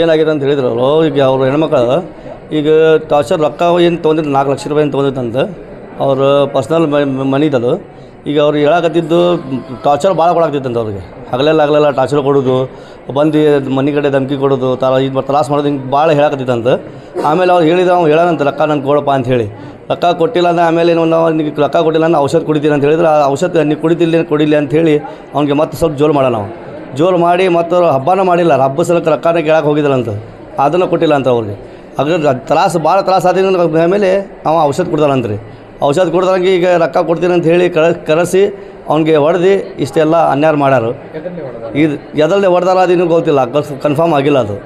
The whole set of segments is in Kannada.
ಏನಾಗಿದೆ ಅಂತ ಹೇಳಿದ್ರು ಅವರು ಈಗ ಅವರು ಹೆಣ್ಮಕ್ಳು, ಈಗ ಟಾರ್ಚರ್ ರೊಕ್ಕ ಏನು ತೊಗೊಂಡಿದ್ದು ನಾಲ್ಕು ಲಕ್ಷ ರೂಪಾಯಿ ಏನು ತೊಗೊಂಡಿದ್ದಂತ ಅವ್ರ ಪರ್ಸ್ನಲ್ ಮನಿದದು ಈಗ ಅವ್ರು ಹೇಳಾಕತ್ತಿದ್ದು ಟಾರ್ಚರ್ ಭಾಳ ಕೊಡಾಕ್ತಿತ್ತಂತ ಅವ್ರಿಗೆ. ಹಗಲೆಲ್ಲ ಹಗಲೆಲ್ಲ ಟಾರ್ಚರ್ ಕೊಡೋದು, ಬಂದು ಮನೆ ಕಡೆ ಧಮಕಿ ಕೊಡೋದು ತರ ಇದು ತ್ರಾಸ ಮಾಡೋದು ಹಿಂಗೆ ಭಾಳ ಹೇಳಾಕತ್ತಿತ್ತಂತ ಆಮೇಲೆ ಅವ್ರು ಹೇಳಿದ ಅವ್ನು ಹೇಳಂತ ರೊಕ್ಕ ನಂಗೆ ಕೊಡಪ್ಪ ಅಂತ ಹೇಳಿ. ರೊಕ್ಕ ಕೊಟ್ಟಿಲ್ಲ ಅಂದ್ರೆ ಆಮೇಲೆ ಏನು ನಾವು ನಿಮಗೆ ರೊಕ್ಕ ಕೊಟ್ಟಿಲ್ಲ ಅಂದ್ರೆ ಔಷಧ ಕುಡಿತೀನಿ ಅಂತ ಹೇಳಿದ್ರೆ. ಆ ಔಷಧ ನೀವು ಕುಡಿತಿಲ್ಲ ಕೊಡಿಲ್ಲ ಅಂತ ಹೇಳಿ, ಅವ್ನಿಗೆ ಮತ್ತೆ ಸ್ವಲ್ಪ ಜೋಲು ಮಾಡೋಣ ಜೋರು ಮಾಡಿ ಮತ್ತು ಹಬ್ಬನೂ ಮಾಡಿಲ್ಲ ಹಬ್ಬ ಸಲಕ್ಕೆ ರೊಕ್ಕನ ಕೇಳಕ್ಕೆ ಹೋಗಿದ್ದಿಲ್ಲ ಅಂತ ಅದನ್ನು ಕೊಟ್ಟಿಲ್ಲ ಅಂತ ಅವ್ರಿಗೆ. ಅದ್ರ ತ್ರಾಸು ಭಾಳ ತ್ರಾಸು ಆದ ಮೇಲೆ ಅವ ಔಷಧ ಕೊಡ್ತಾನಂತ್ರಿ. ಔಷಧ ಕೊಡ್ದಂಗೆ ಈಗ ರೊಕ್ಕ ಕೊಡ್ತೀನಿ ಅಂತ ಹೇಳಿ ಕಳ ಕರೆಸಿ ಅವ್ನಿಗೆ ಹೊಡೆದು ಇಷ್ಟೆಲ್ಲ ಅನ್ಯಾರು ಮಾಡ್ಯಾರು. ಇದು ಎದಲ್ಲೇ ಹೊಡೆದಾರ ಅದು ಇನ್ನೂ ಗೊತ್ತಿಲ್ಲ ಕನ್ಫರ್ಮ್ ಆಗಿಲ್ಲ ಅದು.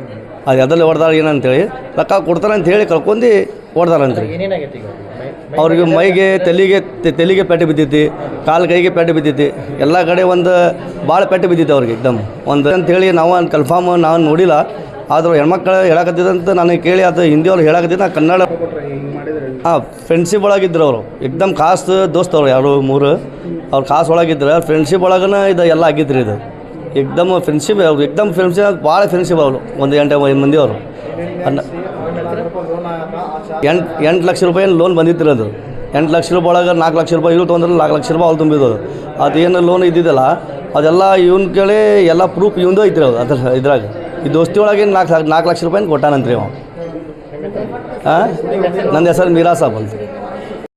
ಅದು ಎದಲ್ಲಿ ಹೊಡೆದಾರ ಏನಂತೇಳಿ ರೊಕ್ಕ ಕೊಡ್ತಾರೆ ಅಂತ ಹೇಳಿ ಕಳ್ಕೊಂಡು ರೀ ಅವ್ರಿಗೆ ಮೈಗೆ, ತಲೆಗೆ ತಲೆಗೆ ಪೆಟ್ಟು ಬಿದ್ದೈತಿ ಕಾಲು ಕೈಗೆ ಪೆಟ್ಟು ಬಿದ್ದೈತಿ ಎಲ್ಲ ಕಡೆ ಒಂದು ಭಾಳ ಪೆಟ್ಟು ಬಿದ್ದಿತ್ತು ಅವ್ರಿಗೆ ಎಕ್ದಮ್. ಒಂದು ಅಂತೇಳಿ ನಾವು ಕನ್ಫರ್ಮ್ ನಾನು ನೋಡಿಲ್ಲ. ಆದರೂ ಹೆಣ್ಮಕ್ಳು ಹೇಳಕತ್ತಿದಂತ ನನಗೆ ಕೇಳಿ ಅದು ಹಿಂದಿಯವ್ರು ಹೇಳಕತ್ತಿದ್ದು ನಾನು ಕನ್ನಡ ಹಾಂ ಫ್ರೆಂಡ್ಶಿಪ್ ಒಳಗಿದ್ರು ಅವರು. ಎಕ್ದಮ್ ಖಾಸ್ ದೋಸ್ತವ್ರು ಯಾರು ಮೂರು. ಅವ್ರು ಕಾಸು ಒಳಗಿದ್ರು ಫ್ರೆಂಡ್ಶಿಪ್ ಒಳಗನ ಇದು ಎಲ್ಲ ಆಗಿದ್ರಿ ಇದು. ಎಕ್ದಮ್ ಫ್ರೆಂಡ್ಶಿಪ್ ಅವ್ರು, ಎಕ್ದಮ್ ಫ್ರೆಂಡ್ಶಿಪ್ ಭಾಳ ಫ್ರೆಂಡ್ಶಿಪ್ ಅವರು ಒಂದು ಎಂಟು ಮಂದಿ ಅವರು. ಎಂಟು ಎಂಟು ಲಕ್ಷ ರೂಪಾಯಿ ಲೋನ್ ಬಂದಿತ್ತು ಅದು. ಎಂಟು ಲಕ್ಷ ರೂಪಾಯಿ ಒಳಗೆ ನಾಲ್ಕು ಲಕ್ಷ ರೂಪಾಯಿ ಇವ್ರು ತೊಗೊಂಡ್ರೆ ನಾಲ್ಕು ಲಕ್ಷ ರೂಪಾಯಿ ಅವ್ರು ತುಂಬಿದ್ದು ಅದೇನು ಲೋನ್ ಇದ್ದಿದ್ದಲ್ಲ, ಅದೆಲ್ಲ ಇವ್ನ ಕೇಳಿ ಎಲ್ಲ ಪ್ರೂಫ್ ಇವಂದು ಐತ್ರಿ ಅದು ಅದ್ರ ಇದ್ರಾಗ. ಈ ದೋಸ್ತಿ ಒಳಗೆ ನಾಲ್ಕು ನಾಲ್ಕು ಲಕ್ಷ ರೂಪಾಯಿ ಕೊಟ್ಟಾನಂತ್ರಿ ಅವ ಹಾಂ ನನ್ನ ಹೆಸರು ಮೀರಾ ಸಾಬ್ ಅಂತ.